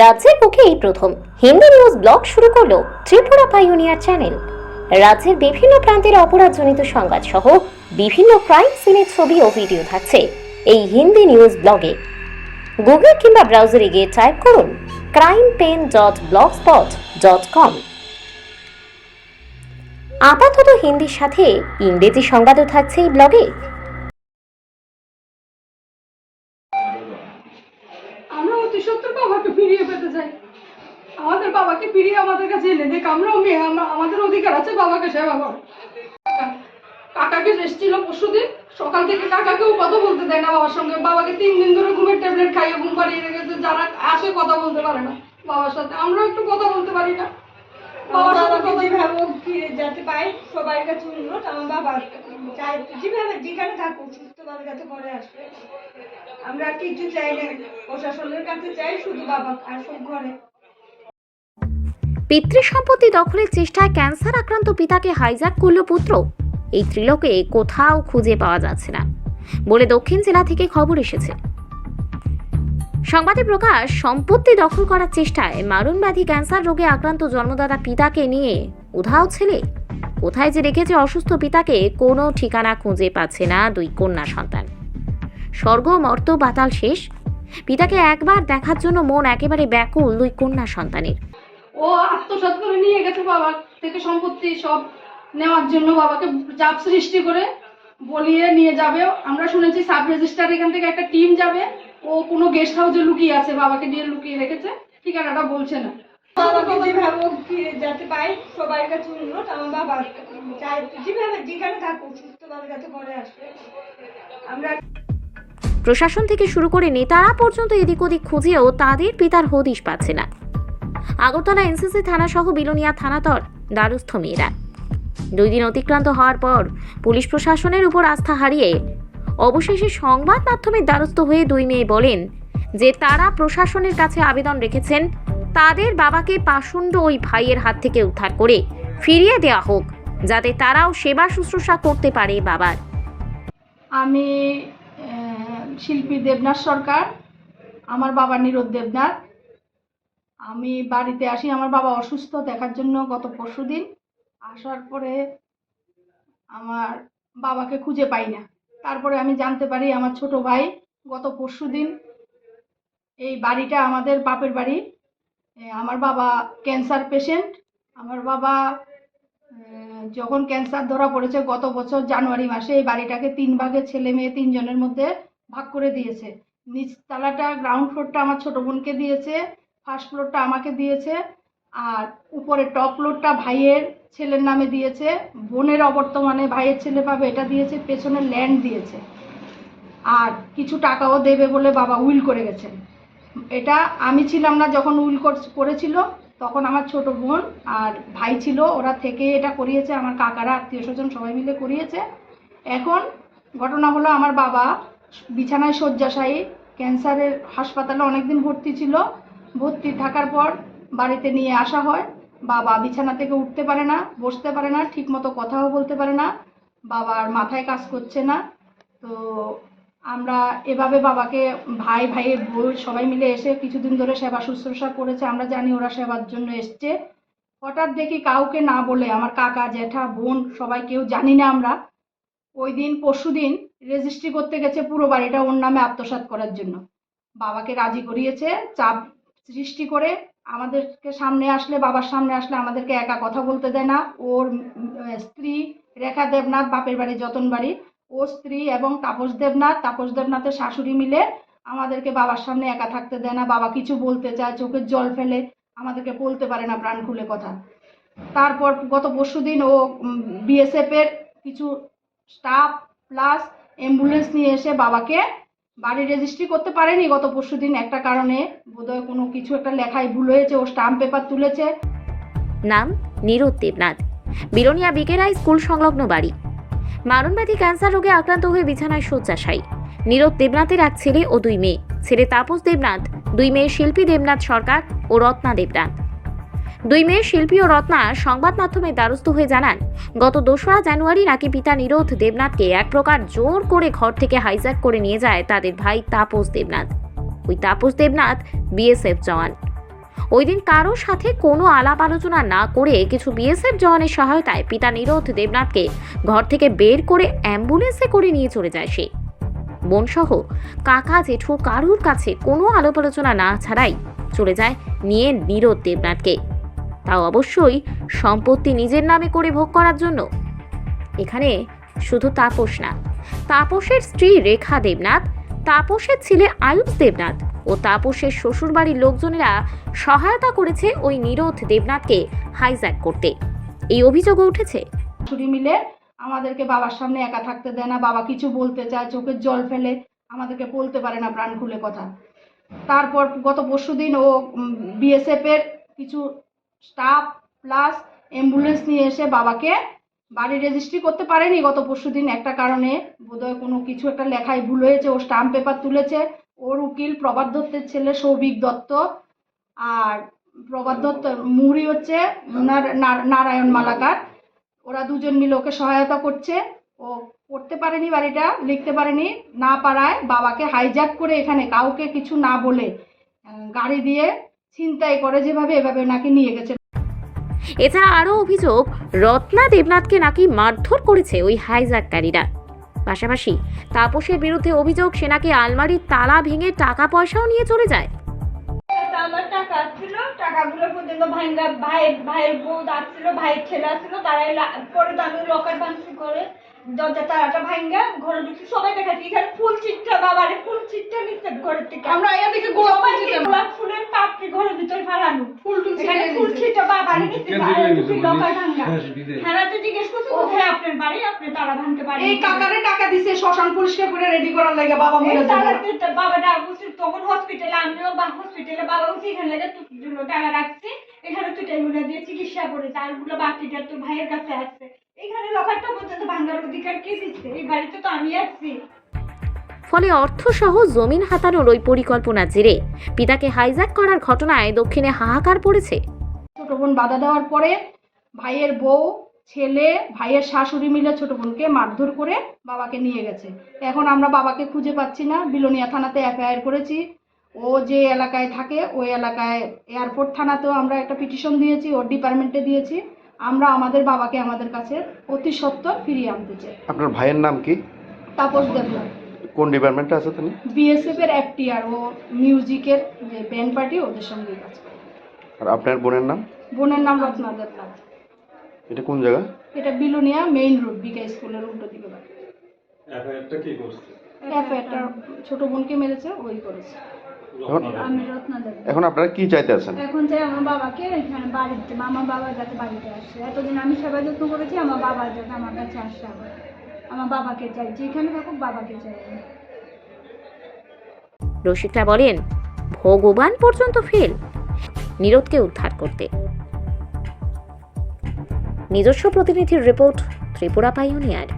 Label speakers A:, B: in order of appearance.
A: রাজ্যের বুকে এই প্রথম। হিন্দি নিউজ ব্লগ শুরু করল ত্রিপুরা পাইওনিয়ার চ্যানেল। রাজ্যের বিভিন্ন প্রান্তের অপরাধজনিত সংবাদ সহ বিভিন্ন ক্রাইম সিনের ছবি ও ভিডিও থাকছে এই হিন্দি নিউজ ব্লগে। গুগল কিংবা ব্রাউজারে গিয়ে টাইপ করুন crime pen dot blog spot dot com আপাতত হিন্দির সাথে ইংরেজি সংবাদও থাকছে এই ব্লগে
B: আমরা অতি সত্তর বাবাকে ফিরিয়ে পেতে চাই আমাদের বাবাকে ফিরিয়ে আমাদের কাছে এনে দেখ আমরাও মেয়ে আমরা আমাদের অধিকার আছে বাবাকে সেবা কর কাকাকে এসেছিল পরশুদিন সকাল থেকে কাকাকেও কথা বলতে দেয় না বাবার সঙ্গে। বাবাকে তিন দিন ধরে ঘুমের ট্যাবলেট খাইয়ে ঘুম পাড়িয়ে রেখেছে যারা আসে কথা বলতে পারে না বাবার সাথে। আমরাও একটু কথা বলতে পারি না। বাবার সাথে
C: যেভাবে ফিরে যেতে পাই সবার কাছে অনুরোধ আমার বাবা চাই যেভাবে যেখানে থাকুক সুস্থভাবে যাতে ঘরে আসবে আমরা কিছু চাই না প্রশাসনের কাছে চাই শুধু বাবা আসুক ঘরে।
A: পিতৃ সম্পত্তি দখলের চেষ্টায় ক্যান্সার আক্রান্ত পিতাকে হাইজ্যাক করল পুত্র। এই ত্রিলোকে কোথাও খুঁজে পাওয়া যাচ্ছে না বলে দক্ষিণ জেলা থেকে খবর এসেছে। সংবাদে প্রকাশ, সম্পত্তি দখল করার চেষ্টায় মারণ ব্যাধি ক্যান্সার রোগে আক্রান্ত জন্মদাতা পিতাকে নিয়ে উধাও ছেলে। কোথায় যে রেখেছে অসুস্থ পিতাকে কোনো ঠিকানা খুঁজে পাচ্ছে না দুই কন্যা সন্তান। স্বর্গ, মর্ত, বাতাল শেষ। পিতাকে একবার দেখার জন্য মন একেবারে ব্যাকুল দুই কন্যা সন্তানের।
B: ও আত্মসাৎ করে নিয়ে গেছে বাবার থেকে সম্পত্তি সব নেওয়ার জন্য বাবাকে চাপ সৃষ্টি করে বলিয়ে নিয়ে যাবে। আমরা শুনেছি সাব রেজিস্ট্রার এখান থেকে একটা টিম যাবে। ও কোনো গেস্ট হাউসে লুকিয়ে আছে বাবাকে নিয়ে লুকিয়ে রেখেছে। ঠিকানাটা বলছে না।
C: বাবাকে যেভাবে হোক পাই সবার কাছে অনুরোধ আমার বাবা যেভাবে যেখানে থাকুক সুস্থভাবে যাতে ঘরে আসবে আমরা
A: প্রশাসন থেকে শুরু করে নেতারা পর্যন্ত এদিক ওদিক খুঁজেও তাদের পিতার হদিশ পাচ্ছে না। আগরতলা এনসিসি থানা সহ বিলোনিয়া থানাতর দ্বারস্থ মেয়েরা। দুই দিন অতিক্রান্ত হওয়ার পর পুলিশ প্রশাসনের উপর আস্থা হারিয়ে অবশেষে সংবাদ মাধ্যমের দ্বারস্থ হয়ে দুই মেয়ে বলেন যে তারা প্রশাসনের কাছে আবেদন রেখেছেন, তাদের বাবাকে পাষণ্ড ওই ভাইয়ের হাত থেকে উদ্ধার করে ফিরিয়ে দেওয়া হোক, যাতে তারাও সেবা শুশ্রূষা করতে পারে বাবার।
B: আমি শিল্পী দেবনাথ সরকার, আমার বাবা নীরদ দেবনাথ। আমি বাড়িতে আসি, আমার বাবা অসুস্থ, দেখার জন্য গত পরশুদিন আসার পরে আমার বাবাকে খুঁজে পাই না। তারপরে আমি জানতে পারি আমার ছোট ভাই গত পরশুদিন এই বাড়িটা আমাদের বাপের বাড়ি। আমার বাবা ক্যান্সার পেশেন্ট। আমার বাবা যখন ক্যান্সার ধরা পড়েছে গত বছর জানুয়ারি মাসে এই বাড়িটাকে তিন ভাগে ছেলে মেয়ে তিনজনের মধ্যে ভাগ করে দিয়েছে। নিচতলাটা, গ্রাউন্ড ফ্লোরটা আমার ছোট বোনকে দিয়েছে। ফার্স্ট ফ্লোরটা আমাকে দিয়েছে, আর উপরে টপ ফ্লোরটা ভাইয়ের ছেলের নামে দিয়েছে, বোনের অবর্তমানে ভাইয়ের ছেলে পাবে এটা দিয়েছে, পেছনে ল্যান্ড দিয়েছে। আর কিছু টাকাও দেবে বলে বাবা উইল করে গেছেন। এটা আমি ছিলাম না যখন উইল করেছিল, তখন আমার ছোট বোন আর ভাই ছিল, ওরা থেকে এটা করিয়েছে, আমার কাকারা, আত্মীয় স্বজন সবাই মিলে করিয়েছে। এখন ঘটনা হলো আমার বাবা বিছানায় শয্যাশায়ী ক্যান্সারের হাসপাতালে অনেকদিন ভর্তি ছিল ভর্তি থাকার পর বাড়িতে নিয়ে আসা হয়। বাবা বিছানা থেকে উঠতে পারে না, বসতে পারে না, ঠিকমতো কথাও বলতে পারে না, বাবার মাথায় কাজ করছে না। তো আমরা এভাবে বাবাকে, ভাই, ভাইয়ের বউ সবাই মিলে এসে কিছুদিন ধরে সেবা শুশ্রূষা করেছে, আমরা জানি ওরা সেবার জন্য এসছে। হঠাৎ দেখি কাউকে না বলে, আমার কাকা, জ্যাঠা, বোন, সবাই কেউ জানি না আমরা। ওই দিন, পরশু দিন রেজিস্ট্রি করতে গেছে পুরো বাড়িটা ওর নামে আত্মসাৎ করার জন্য। বাবাকে রাজি করিয়েছে, চাপ সৃষ্টি করে আমাদেরকে সামনে আসলে, বাবার সামনে আসলে আমাদেরকে একা কথা বলতে দেয় না। ওর স্ত্রী রেখা দেবনাথ, বাপের বাড়ি যতন বাড়ি। ও স্ত্রী এবং তাপস দেবনাথ, তাপস দেবনাথের শাশুড়ি মিলে আমাদেরকে বাবার সামনে একা থাকতে দেয় না। বাবা কিছু বলতে চায়, চোখের জল ফেলে আমাদেরকে বলতে পারে না, প্রাণ খুলে কথা। তারপর গত পরশুদিন ও বিএসএফ এর কিছু স্টাফ প্লাস অ্যাম্বুলেন্স নিয়ে এসে বাবাকে বাড়ি রেজিস্ট্রি করতে পারেনি গত পরশুদিন একটা কারণে বোধহয় কোনো কিছু একটা লেখায় ভুল হয়েছে, ও স্টাম্প পেপার তুলেছে।
A: নাম নীরদ দেবনাথ। বিরনিয়া বিকেরাই স্কুল সংলগ্ন বাড়ি। মারণব্যাধি ক্যান্সার রোগে আক্রান্ত হয়ে বিছানায় শয্যাশায়ী। নীরদ দেবনাথের এক ছেলে ও দুই মেয়ে। ছেলে তাপস দেবনাথ, দুই মেয়ে শিল্পী দেবনাথ সরকার ও রত্না দেবনাথ। দুই মেয়ে শিল্পী ও রত্না সংবাদ মাধ্যমে দ্বারস্থ হয়ে জানান, গত দোসরা জানুয়ারি নাকি পিতা নিরোধ দেবনাথকে এক প্রকার জোর করে ঘর থেকে হাইজ্যাক করে নিয়ে যায় তাদের ভাই তাপস দেবনাথ। ওই তাপস দেবনাথ বিএসএফ জওয়ান। ওই দিন কারোর সাথে কোনো আলাপ আলোচনা না করে কিছু বিএসএফ জওয়ানের সহায়তায় পিতা নিরোধ দেবনাথকে ঘর থেকে বের করে অ্যাম্বুলেন্সে করে নিয়ে চলে যায় সে। বোনসহ কাকা জেঠু কারুর কাছে কোনো আলাপ আলোচনা না ছাড়াই চলে যায় নিয়ে নিরোধ দেবনাথকে। তাও অবশ্যই সম্পত্তি নিজের নামে করে ভোগ করার জন্য। এখানে শুধু তাপস না, তাপসের স্ত্রী রেখা দেবনাথ, তাপসের ছেলে আয়ুষ দেবনাথ ও তাপসের শ্বশুরবাড়ির লোকজনেরা সহায়তা করেছে ওই নিরোধ দেবনাথকে হাইজ্যাক করতে। এই অভিযোগও উঠেছে?
B: ছুরি মিলে আমাদেরকে বাবার সামনে একা থাকতে দেয় না, বাবা কিছু বলতে চায়, চোখের জল ফেলে, আমাদেরকে বলতে পারে না, প্রাণ খুলে কথা। তারপর গত পরশু দিন ও বিএসএফ এর কিছু স্টাফ প্লাস অ্যাম্বুলেন্স নিয়ে এসে বাবাকে বাড়ি রেজিস্ট্রি করতে পারেনি গত পরশু দিন। একটা কারণে বোধহয় কোনো কিছু একটা লেখায় ভুল হয়েছে, ও স্টাম্প পেপার তুলেছে, ওর উকিল প্রভাত দত্তের ছেলে সৌভিক দত্ত আর প্রভাত দত্ত মুহুরি হচ্ছে নার- নার- নারায়ণ মালাকার। ওরা দুজন মিলে ওকে সহায়তা করছে। ও করতে পারেনি বাড়িটা, লিখতে পারেনি, না পারায় বাবাকে হাইজ্যাক করে এখানে কাউকে কিছু না বলে গাড়ি দিয়ে ছিনতাই করে যেভাবে এভাবে নাকি নিয়ে গেছে।
A: এছাড়া আরও অভিযোগ রত্না দেবনাথকে নাকি মারধর করেছে ওই হাইজ্যাককারীরা পাশাপাশি তাপসের বিরুদ্ধে অভিযোগ সে নাকি আলমারির তালা ভেঙে টাকা পয়সাও নিয়ে চলে যায়।
C: আমার টাকা আসছিল টাকাগুলো পর্যন্ত ভাইঙ্গা ভাই ভাইয়ের বউ আসছিল ভাইয়ের ছেলে আসছিল তারাই লা- পরে তো আমি লকার ভাঙচুর করে দরজা তালাটা ভাইঙ্গা ঘরে ঢুকছি সবাই দেখাচ্ছি এখানে ফুল চিটটা বাবারে ফুল চিটটা নিচ্ছে ঘরের থেকে
B: আমরা এদিকে গোলাপ ফুল
C: সবাইকে গোলাপ ফুলের পাপড়ি ঘরের ভিতরে ফালানো।
B: ফুল টুল
C: এখানে ফুল
B: দিয়েছে।
C: ছিটা বাবারে নিচ্ছে লকার ভাঙ্গা
D: হ্যাঁ,
C: তো জিজ্ঞেস করছে কোথায় আপনার বাড়ি? আপনি তালা ভাঙতে পারেন
B: এই কাকারে টাকা দিছে শ্মশান পরিষ্কার করে রেডি করার লাগে বাবা
C: এই
B: মরে যাবে।
C: তালাতে বাবাটা বলছে তখন হসপিটালে আমিও বা হসপিটালে বাবা বলছে এখানে লেগে দুটো টাকা রাখছি এখানে তুই টাইগুলো দিয়ে চিকিৎসা করে তারগুলো বাকিটা তোর ভাইয়ের কাছে আসছে এখানে লকারটা পর্যন্ত ভাঙার অধিকার কে দিচ্ছে? এই বাড়িতে তো আমি আসছি
A: ফলে অর্থসহ জমিন হাতানোর ওই পরিকল্পনার জেরে পিতাকে হাইজ্যাক করার ঘটনায় দক্ষিণে হাহাকার পড়েছে।
B: ছোট বোন বাধা দেওয়ার পরে ভাইয়ের বউ ছেলে ভাইয়ের শাশুড়ি মিলে ছোট বোনকে মারধর করে বাবাকে নিয়ে গেছে। এখন আমরা বাবাকে খুঁজে পাচ্ছি না। বিলোনিয়া থানাতে এফআইআর করেছি। ও যে এলাকায় থাকে ওই এলাকায় এয়ারপোর্ট থানাতেও আমরা একটা পিটিশন দিয়েছি ওর ডিপার্টমেন্টে দিয়েছি। আমরা আমাদের বাবাকে আমাদের কাছে অতি সত্বর ফিরিয়ে আনতে চাই।
E: আপনার ভাইয়ের নাম কি?
B: তাপস দেবনাথ।
E: কোন ডিপার্টমেন্টে আছে তিনি?
B: বিএসএফ এর একটি আর ও মিউজিকের যে ব্যান্ড পার্টি ওদের সঙ্গে কাজ করে।
E: আর আপনার বোনের নাম?
B: বোনের নাম রত্না দেবনাথ।
E: এটা কোন জায়গা?
B: এটা বিলোনিয়া মেইন রোড বিকে স্কুলের উল্টো দিকে বাড়ি।
D: এফআইআরটা কি করছে?
B: এফআইআরটা ছোট বোনকে মেরেছে ওই করেছে।
E: এখন
F: আমি রত্না
E: এখন আপনারা কি চাইতে আছেন?
F: এখন চাই আমার বাবাকে এখানে বাড়িতে আমার বাবার যাতে বাড়িতে আসে। এতদিন আমি সেবা যত্ন করেছি আমার বাবার যাতে আমার কাছে আসে আমার বাবাকে চাই যেখানে থাকুক বাবাকে চাই।
A: রসিকরা বলেন ভগবান পর্যন্ত ফেল নিরোধকে উদ্ধার করতে। নিজস্ব প্রতিনিধির রিপোর্ট ত্রিপুরা পাইওনিয়ার।